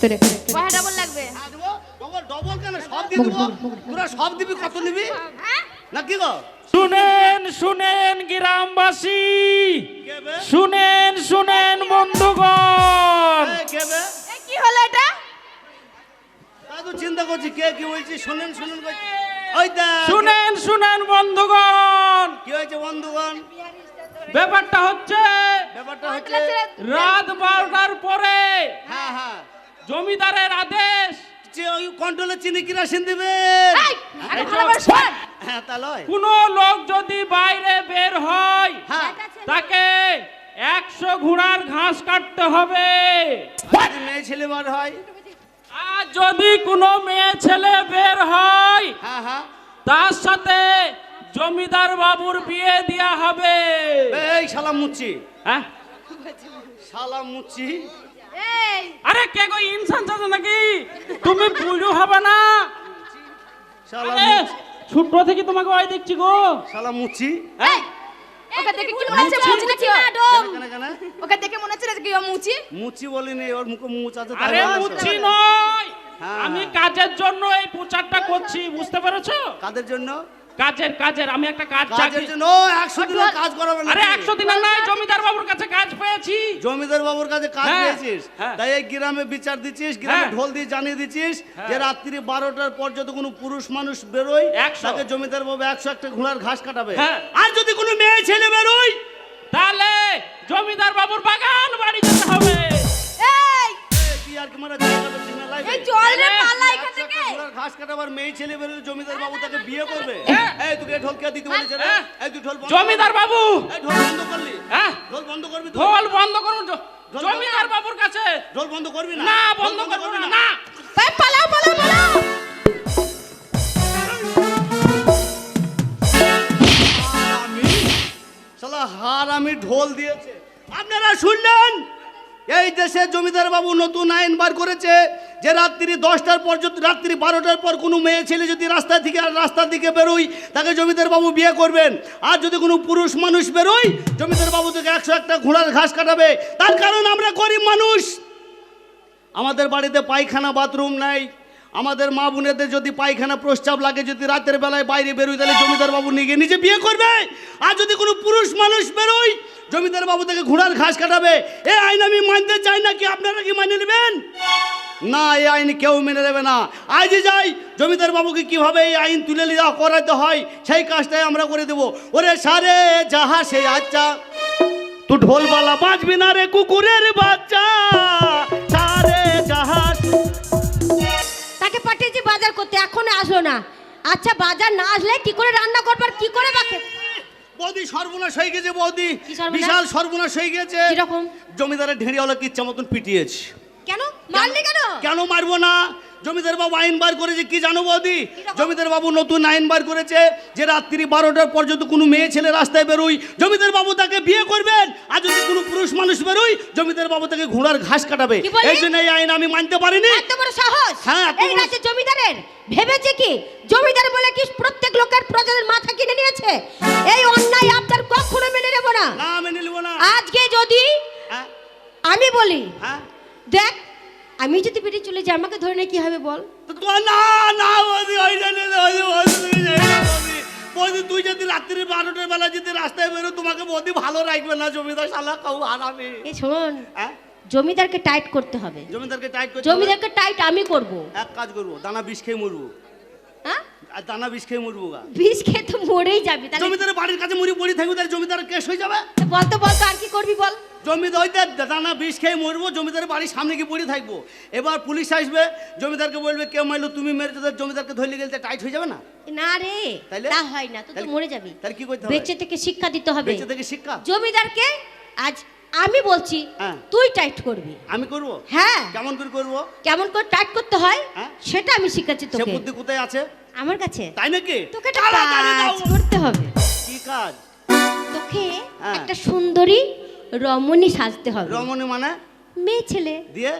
তোরে কয় ডাবল লাগবে? দেবো ডবল ডবল কেন? সব দিয়ে দেবো তোরা সব দিবি? কত নিবি হ্যাঁ? না কি গো? শুনেন শুনেন গ্রামবাসী। শুনেন শুনেন বন্ধুগণ। এ, কে হলো এটা? তা চিন্তা করছি কে কি বলছি শুনেন শুনেন শুনেন শুনেন বন্ধুগণ। কি হয়েছে বন্ধুগণ? ব্যাপারটা হচ্ছে ব্যাপারটা হচ্ছে রাত বারোটার পরে হ্যাঁ হ্যাঁ। জমিদারের আদেশ। যে ওই কন্ট্রোলে চিনি কিরাসিন দিবে। এই, আরে ভালো করে শোন। হ্যাঁ কোনো লোক যদি বাইরে বের হয় হ্যাঁ। তাকে একশো ঘোড়ার ঘাস কাটতে হবে। মেয়ে ছেলে বার হয়? আর যদি কোনো মেয়ে ছেলে বের হয় হ্যাঁ হ্যাঁ। তার সাথে জমিদার বাবুর বিয়ে দেওয়া হবে। এই শালা মুচ্ছি হ্যাঁ? শালা মুচ্ছি এই আরে কে গো ইনসান চাচা নাকি? তুমি বুড়ো হবে না। ছোট থেকে তোমাকে ওই দেখছি গো। শালা মুচ্ছি এই ওকে দেখে কি মনে হচ্ছে মুচি নাকি কেন ওকে দেখে মনে হচ্ছে কি ও মুচি? মুচি বলিনি ওর মুখে মুচ আছে তাই আরে মুচি নয়। হ্যাঁ। আমি কাজের জন্য এই প্রচারটা করছি বুঝতে পেরেছ? কাদের জন্য? কাজের কাজের আমি একটা কাজ কাজের চাকরি জন্য ও একশো দিনের কাজ করাবে না আরে একশো দিন নাই জমিদার বাবুর কাছে কাজ পেয়েছি জমিদার বাবুর কাছে কাজ হ্যাঁ, পেয়েছিস হ্যাঁ। তাই এই গ্রামে বিচার দিচ্ছিস গ্রামে হ্যাঁ। ঢোল দিয়ে জানিয়ে দিচ্ছিস হ্যাঁ। যে রাত্রি বারোটার পর যদি কোনো পুরুষ মানুষ বেরোয় একশো। তাকে জমিদার বাবু একশো একটা ঘোড়ার ঘাস কাটাবে। আর যদি কোনো মেয়ে ছেলে বেরোয় তাহলে জমিদার বাবুর বাগান বাড়ি যেতে হবে এই এই, তুই আর কি মারা জায়গা করছিস না এই চল রে পালা এখান থেকে। ঘাস কাটাবার মেয়ে ছেলে জমিদার বাবু তাকে বিয়ে করবে? হ্যাঁ। এই ঢোল কে দিতে বলেছে রে। এই তুই ঢোল বন্ধ জমিদার বাবু! এই ঢোল বন্ধ করলি? হ্যাঁ? ঢোল বন্ধ করবি ঢোল বন্ধ করুন জমিদার বাবুর কাছে। ঢোল বন্ধ করবি না? না বন্ধ করব না না? এই পালাও পালাও পালাও। শালা হার আমি ঢোল দিয়েছে। আপনারা শুনলেন? এই দেশে জমিদার বাবু নতুন আইন বার করেছে। যে রাত্রি দশটার পর যদি রাত্রি বারোটার পর কোনো মেয়ে ছেলে যদি রাস্তা থেকে রাস্তার দিকে বেরোয়, তাকে জমিদার বাবু বিয়ে করবেন। আর যদি কোনো পুরুষ মানুষ বেরোয়, জমিদার বাবু থেকে একশো একটা ঘোড়ার ঘাস কাটাবে। তার কারণ আমরা গরিব মানুষ। আমাদের বাড়িতে পায়খানা বাথরুম নাই। আমাদের মা বোনেদের যদি পায়খানা প্রস্তাব লাগে, যদি রাতের বেলায় বাইরে বেরোয়, তাহলে জমিদার বাবু নিজে নিজে বিয়ে করবে। আর যদি কোনো পুরুষ মানুষ বেরোয়, জমিদার বাবু থেকে ঘোড়ার ঘাস কাটাবে। এ আইন আমি মানতে চাই না, কি আপনারা কি মানে নেবেন? না এই আইন কেউ মেনে নেবে না। আজ যাই জমিদার বাবুকে কীভাবে এই আইন তুলে দেওয়া করাতে হয় সেই কাজটাই আমরা করে দেবো। ওরে সারে যাহা সে আচ্ছা তুই ঢোলবালা বাজবি না রে কুকুরের বাচ্চা। সারে জাহাজ তাকে পাঠিয়েছি বাজার করতে এখনও আসলো না। আচ্ছা বাজার না আসলে কি করে রান্না করবার কি করে বাকে? বৌদি সর্বনাশ হয়ে গেছে বৌদি। বিশাল সর্বনাশ হয়ে গেছে। কীরকম? জমিদারের ঢেঁড়িওয়ালা কিচ্ছা মতন পিটিয়েছে। কেন? মারলি কেন? কেন? মারবো না? জমিদার বাবু আইন বার করেছে কি জানো বৌদি? জমিদার বাবু নতুন আইন বার করেছে যে রাত্রি বারোটার পর যদি কোনো মেয়ে ছেলে রাস্তায় বেরোয় জমিদার বাবু তাকে বিয়ে করবেন। আর যদি কোনো পুরুষ মানুষ বেরোয় জমিদার বাবু তাকে ঘোড়ার ঘাস কাটাবে। কি বললি? এই জন্য এই আইন আমি মানতে পারিনি। এত বড় সাহস? হ্যাঁ, এত এই বড়- রাজ্যে জমিদারের? ভেবেছে কি? জমিদার বলে কি প্রত্যেক লোকের প্রজাদের মাথা কিনে নিয়েছে? এই অন্যায় আপনার কখনো মেনে নেব না। না মেনে নেব না। আজকে যদি হ্যাঁ। আমি বলি হ্যাঁ। দেখ আমি যদি বেরিয়ে চলে যাই আমাকে ধরে নিয়ে কি হবে বল? না না বৌদি তুই যদি রাত্রি বারোটার বেলা যদি রাস্তায় বেরো তোমাকে বৌদি ভালো রাখবে না জমিদার শালা কাউ হারাবে। এই শোন হ্যাঁ? জমিদারকে টাইট করতে হবে। জমিদারকে টাইট করে জমিদারকে টাইট আমি করব। এক কাজ করব দানা বিষ খেয়ে মরবো। হ্যাঁ? আর দানা বিষ খেয়ে মরবো গা। বিষ খেয়ে তো মরেই যাবি তাহলে জমিদারের বাড়ির কাছে মরি পড়ি থাকবে তাহলে জমিদার কেস হয়ে যাবে? বলতো বলতো আর কি করবি বল? জমিদার হইতে দানা বিষ খেয়ে মরবো জমিদারের বাড়ির সামনে গিয়ে পড়ে থাকব। এবার পুলিশ আসবে জমিদারকে বলবে কেউ মারলো? তুমি মেরেছো তো জমিদারকে ধরলে গেলে টাইট হয়ে যাবে না? না রে তাইলে? তা হয় না তুই তো মরে যাবি। তাহলে কি করতে হবে? বেঁচে থেকে শিক্ষা দিতে হবে। বেঁচে থেকে শিক্ষা? জমিদারকে আজ আমি বলছি হ্যাঁ। তুই টাইট করবি। আমি করব? হ্যাঁ। কেমন করে করব? কেমন করে টাইট করতে হয় হ্যাঁ। সেটা আমি শিখাচ্ছি সে তোকে। বুদ্ধি কোথায় আছে? আমার কাছে। তাই নাকি? তোকে কাজ করতে হবে। কি কাজ? তোকে হ্যাঁ। একটা সুন্দরী রমণী সাজতে হবে। রমণী মানে? মেয়ে ছেলে। দিয়ে?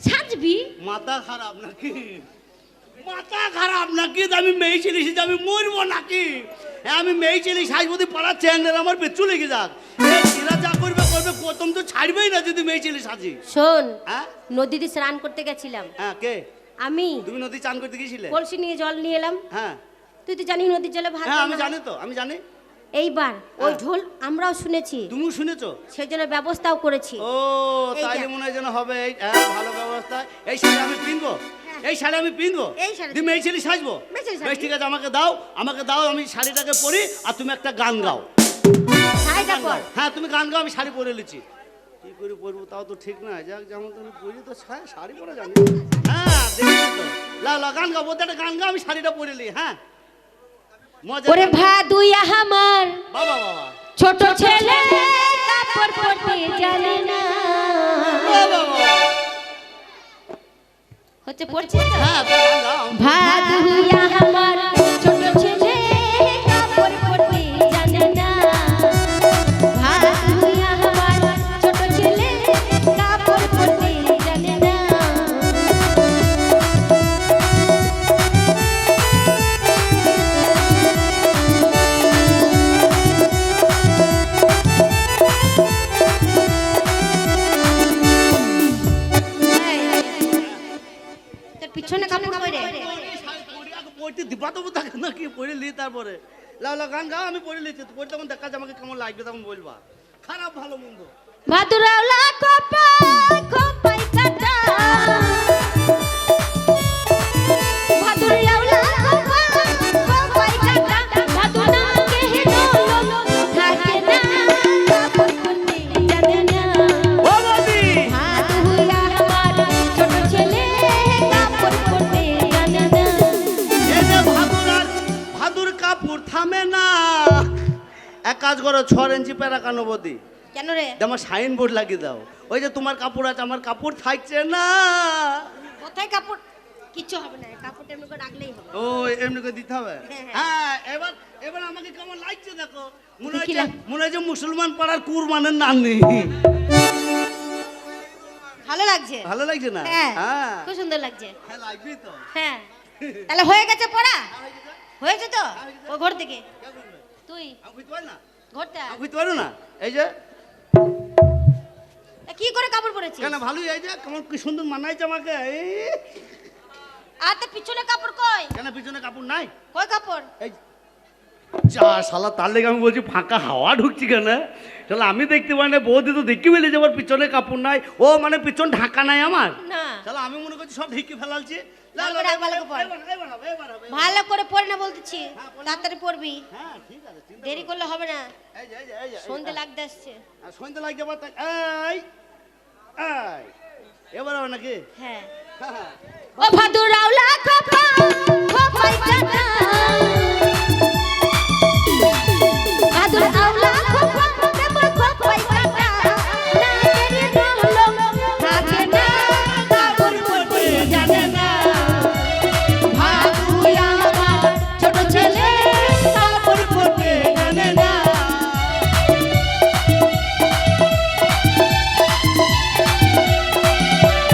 সাজবি? মাথা খারাপ নাকি? মাথা খারাপ নাকি? আমি মেয়ে ছেলে যে আমি মরবো নাকি? হ্যাঁ আমি মেয়ে ছেলে সাজবদি পাড়ার চ্যাংড়ের আমার পেছু লেগে যাক। এই এরা যা করবে করবে প্রথম তো ছাড়বেই না যদি মেয়ে ছেলে সাজি। শোন হ্যাঁ? নদীতে স্নান করতে গেছিলাম। হ্যাঁ কে? আমি। তুমি নদী চান করতে গিয়েছিলে? কলসি নিয়ে জল নিয়ে এলাম। হ্যাঁ। তুই তো জানি নদীর জলে ভাত হ্যাঁ আমি জানি তো আমি জানি। এইবার ওই হ্যাঁ। ঢোল আমরাও শুনেছি। তুমিও শুনেছো? সেই জন্য ব্যবস্থাও করেছি। ও। তাইলে মনে হয় যেন হবে এই হ্যাঁ, ভালো ব্যবস্থা। এই শাড়ি আমি পিনবো। এই শাড়ি আমি পিনবো। শাড়ি তুমি এই ছেলে সাজবো। বেশ ঠিক আছে আমাকে দাও। আমাকে দাও আমি শাড়িটাকে পরি আর তুমি একটা গান গাও। হ্যাঁ তুমি গান গাও আমি শাড়ি পরে নিচ্ছি। কি করে পরবো তাও তো ঠিক না যাক যেমন তুমি পরি তো শাড়ি পরা জানি। হ্যাঁ দেখছি তো? লা লা গান গাও বলতে একটা গান গাও আমি শাড়িটা পরে নি হ্যাঁ। ওরে ভাদুই আমার ছোট ছেলে কাপড় পরতে জানে না। বাবা বাবা। হচ্ছে পড়ছে? হ্যাঁ ভাদুই আমার কি পড়ে লি তারপরে? লাও গান গাও, আমি পড়ে লিছি পড়ে তখন দেখা আমাকে কেমন লাগবে তখন বলবা। খারাপ ভালো মন্দ। ভাদুরাওলা কপাই ছ ইঞ্চি প্যারা কানো বৌদি? কেন রে? আমার সাইন বোর্ড লাগিয়ে দাও। ওই যে তোমার কাপড় আছে আমার কাপড় থাকছে না। কোথায় কাপড়? কিচ্ছু হবে না কাপড়টা এমনি করে রাখলেই হবে। ও এমনি করে দিতে হবে? হ্যাঁ, হ্যাঁ। এবার এবার আমাকে কেমন লাগছে দেখো? মনে মনে মুসলমান পাড়ার কুরবানের নানি। ভালো লাগছে? ভালো লাগছে না? হ্যাঁ হ্যাঁ। খুব সুন্দর লাগছে। হ্যাঁ তো। হ্যাঁ। তাহলে হয়ে গেছে পড়া? হয়েছে তো? ও ঘর থেকে? তুই? আমি বুঝতে না। আমি বুঝতে পারো না? এই যে কি করে কাপড় পরেছিস? কেন ভালোই এই যে কেমন কি সুন্দর মানাইছে আমাকে এই। আর তো পিছনে কাপড় কই? কেন পিছনে কাপড় নাই? কই কাপড়? এই যা শালা তার লেগে আমি বলছি ফাঁকা হাওয়া ঢুকছি কেন? তাহলে আমি দেখতে পাই না বৌদি তো দেখি যে আমার পিছনে কাপড় নাই। ও মানে পিছন ঢাকা নাই আমার? না। তাহলে আমি মনে করছি সব ঢেকে ফেলালছি। ভালো করে পড়ে। না বলতেছি তাড়াতাড়ি পড়বি। হ্যাঁ ঠিক আছে দেরি করলে হবে না। যে, যে, যে, যে। সন্ধে লাগতে আসছে। লাগছে আবার তাই- এই এই এবার হবে নাকি? হ্যাঁ। হ্যাঁ, হ্যাঁ। ও ভাদুরাওলা খপা খপাই কাটা